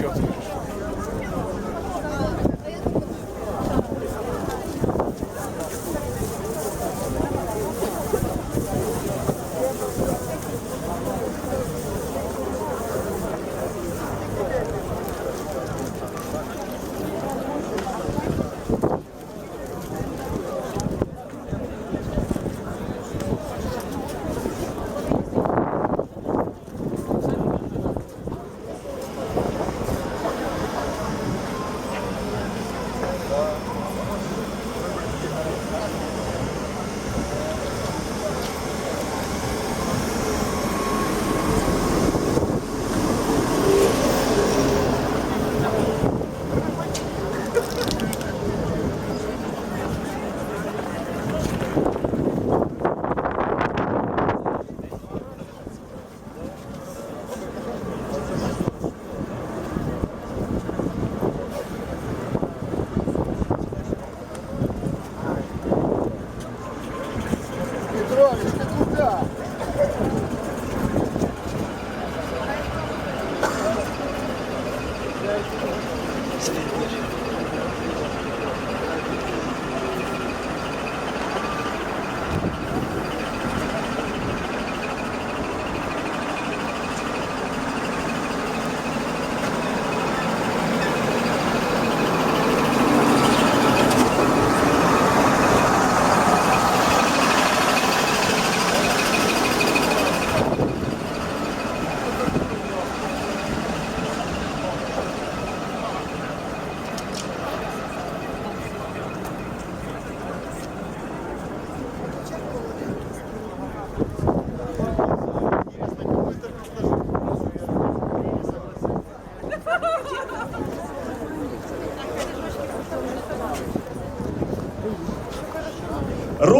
счет.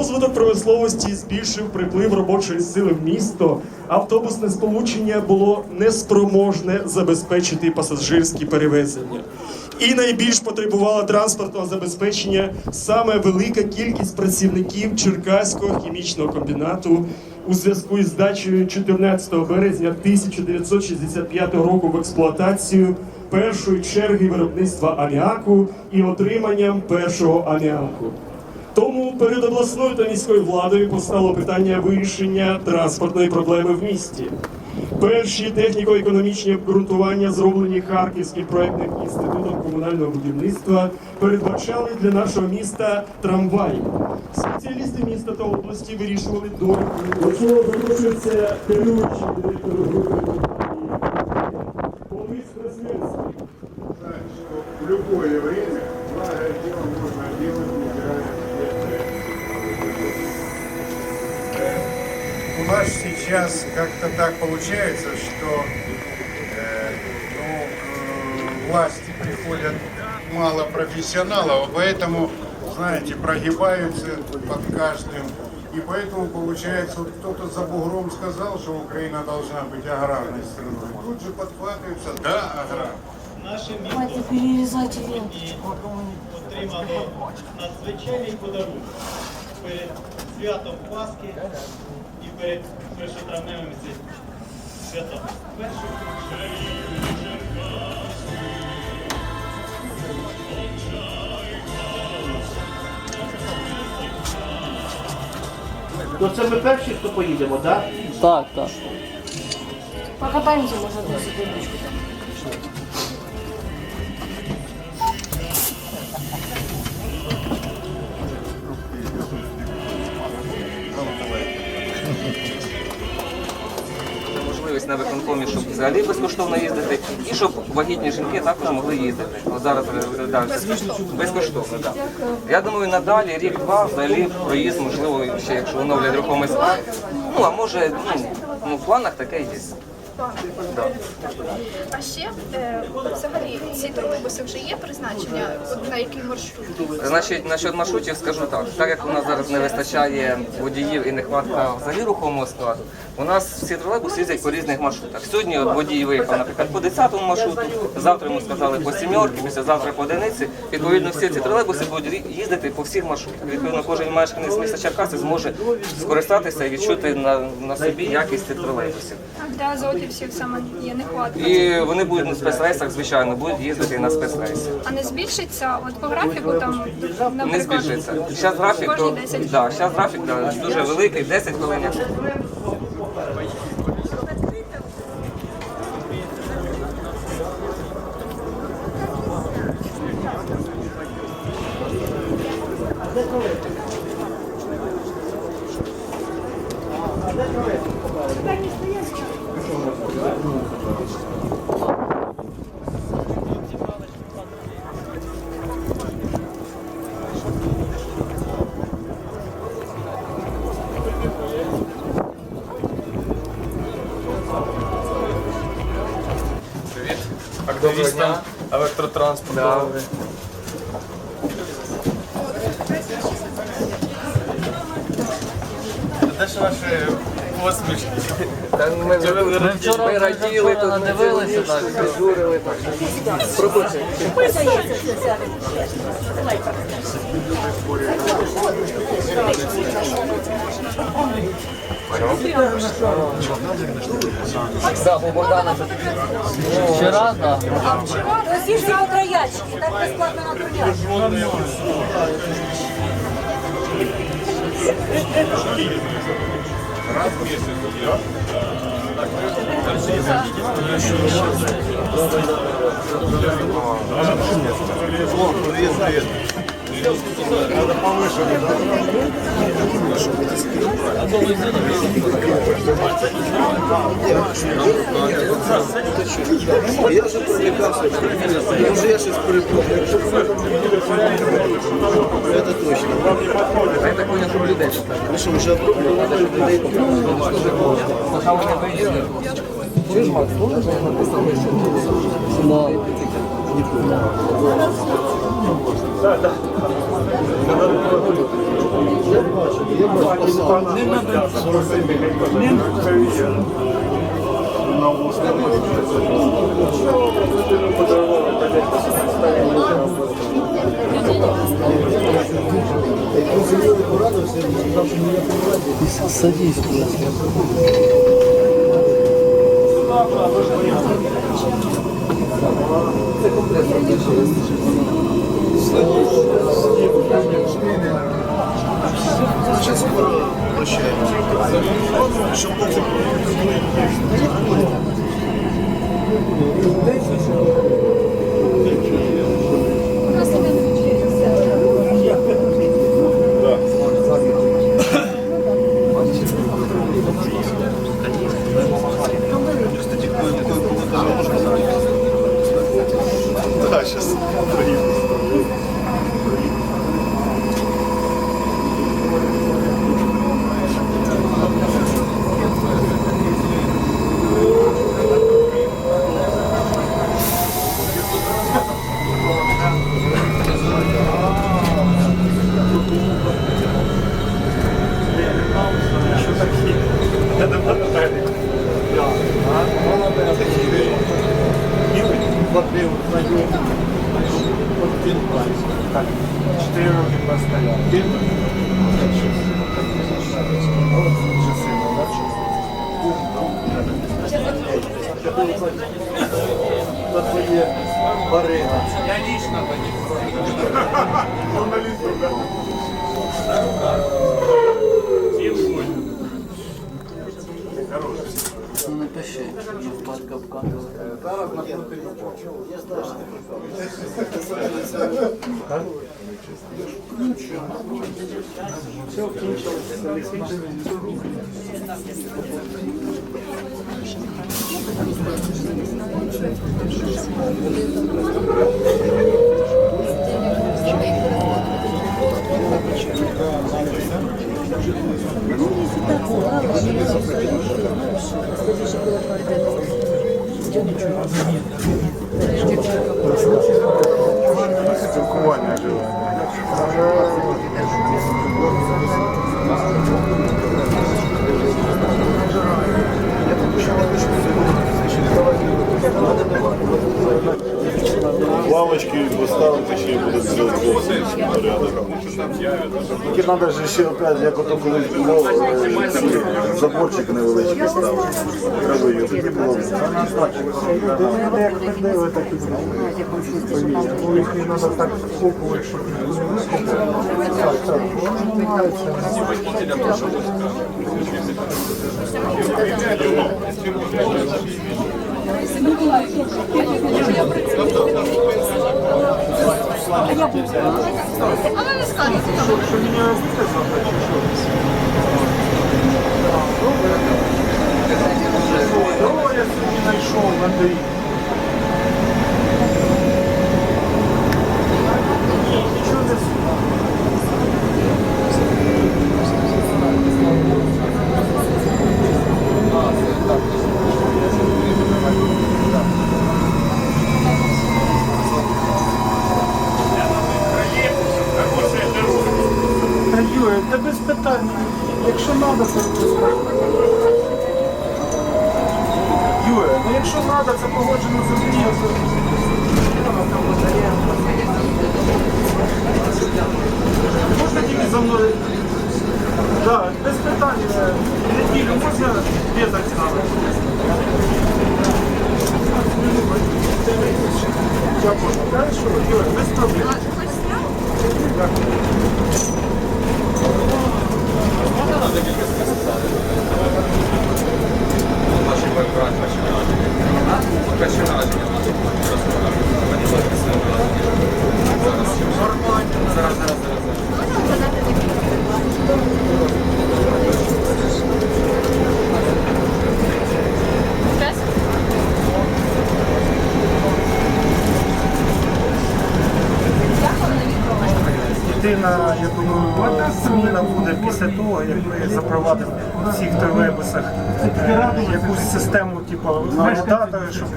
Розвиток промисловості збільшив приплив робочої сили в місто. Автобусне сполучення було неспроможне забезпечити пасажирські перевезення. І найбільш потребувало транспортного забезпечення саме велика кількість працівників Черкаського хімічного комбінату у зв'язку із здачею 14 березня 1965 року в експлуатацію першої черги виробництва аміаку і отриманням першого аміаку. Тому перед обласною та міською владою постало питання вирішення транспортної проблеми в місті. Перші техніко-економічні обґрунтування, зроблені Харківським проектним інститутом комунального будівництва, передбачали для нашого міста трамваї. Спеціалісти міста та області вирішували. До цього запрошується керуючий директор групи У нас сейчас как-то так получается, что э, ну, э, власти приходят мало профессионалов, а поэтому, знаете, прогибаются под каждым. И поэтому получается, вот кто-то за бугром сказал, что Украина должна быть аграрной страной. Тут же подхватывается, да, аграр. Наше Давайте місто перерізати його. отримало надзвичайний подарунок перед святом Пасхи і перед першотравневими святами. Ну це ми перші, хто поїдемо, так? Так, так. Покатаємося, може, до секундочку. Можливість на виконкомі, щоб взагалі безкоштовно їздити, і щоб вагітні жінки також могли їздити. От зараз розглядаються безкоштовно. Так. Я думаю, надалі рік-два взагалі проїзд, можливо, ще якщо оновлять рухомість. Ну а може, ну, ну в планах таке є. А ще е, взагалі ці тролейбуси вже є призначення на який маршрут? Значить, насчет маршрутів скажу так. Так як у нас зараз не вистачає водіїв і нехватка взагалі рухомого складу, у нас всі тролейбуси їздять по різних маршрутах. Сьогодні от водій виїхав, наприклад, по 10-му маршруту, завтра йому сказали по сімерки, післязавтра по одиниці. Відповідно, всі ці тролейбуси будуть їздити по всіх маршрутах. Відповідно, кожен мешканець міста Черкаси зможе скористатися і відчути на, на собі якість тролейбусів. Для рейсів саме є нехватка? І вони будуть на спецрейсах, звичайно, будуть їздити на спецрейси. А не збільшиться? От по графіку там, Не збільшиться. Зараз графік, Кожні то, 10 да, зараз графік да, дуже великий, 10 хвилин. Електротранспорту. Де ж ваші посмішки? Ми, ми раділи, тут дивилися, так, журили. Так. Пропустимо. Да, бо Богдана вчора, да. Всі ж на троячки, так безплатно на троячки. Я вже привлекався, я вже я щось перепробував. Це точно. Я так понял, про людей. Ви що, вже пробували людей? Пока вони виїздили. Чуєш, Макс, помниш, я написав, що на так, так. Я бачу, я бачу. Не треба. Не треба. На острові. Садись, блядь. Це комплекс. Да, Журналистов, да? Ну напиши, под капкан. Зараз на Я страшно. Ну что? Все, включилось. Спілкування. Лавочки поставити ще й буде порядок. Тільки треба ж ще опять, як ото колись було, е, заборчик невеличкий ставити. Треба Травою, тоді було. б. А не скажете там. Та Юра, та без питань. Якщо треба, то розкажу. Юра, якщо це погоджено з. Можна тільки за мною? Так, без питань. Неділю можна вітер ставити? Дякую. Хорошо, Юра, без проблем. Єдина, думаю, зміна буде після того, як ми запровадимо в всіх тролейбусах е, якусь систему, типу валідатори, щоб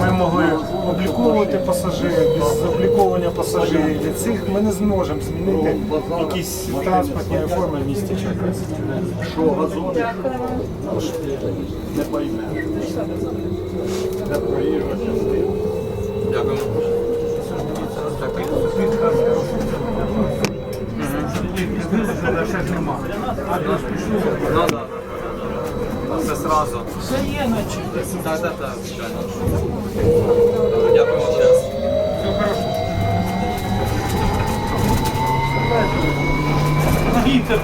ми могли обліковувати пасажирів. Без обліковування пасажирів. Від цих ми не зможемо змінити якісь транспортні реформи в місті Черкаси. Ну да. Це сразу. Все є наче. Так, так, так. Дякую вам Все хорошо. Вітер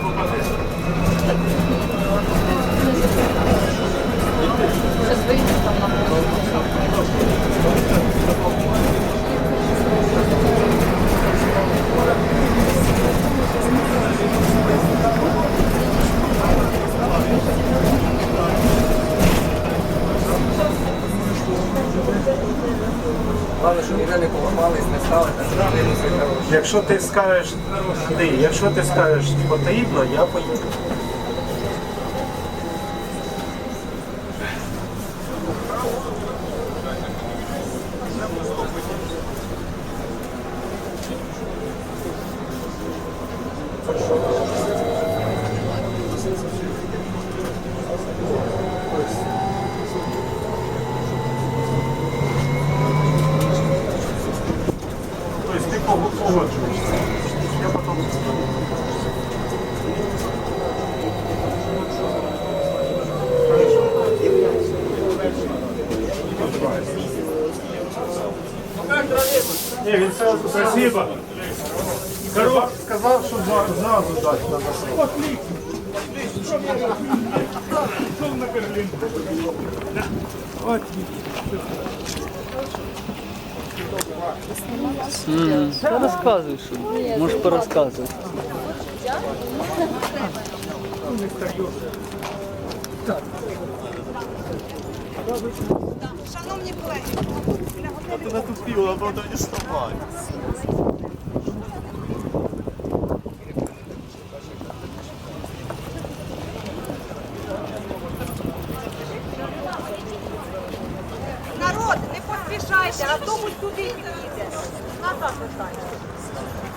ніде поламались, не стали, так хороше. Якщо ти скажеш, ти, якщо ти скажеш потрібно, я поїду. Ти погоджуєшся. Я потім Ні, він це спасибо. Корот сказав, що за- зразу дати на засилку. Та розказуй, що можеш порозказувати. Шановні колеги, народ, не поспішайте, автобус туди підійде. Назад питання.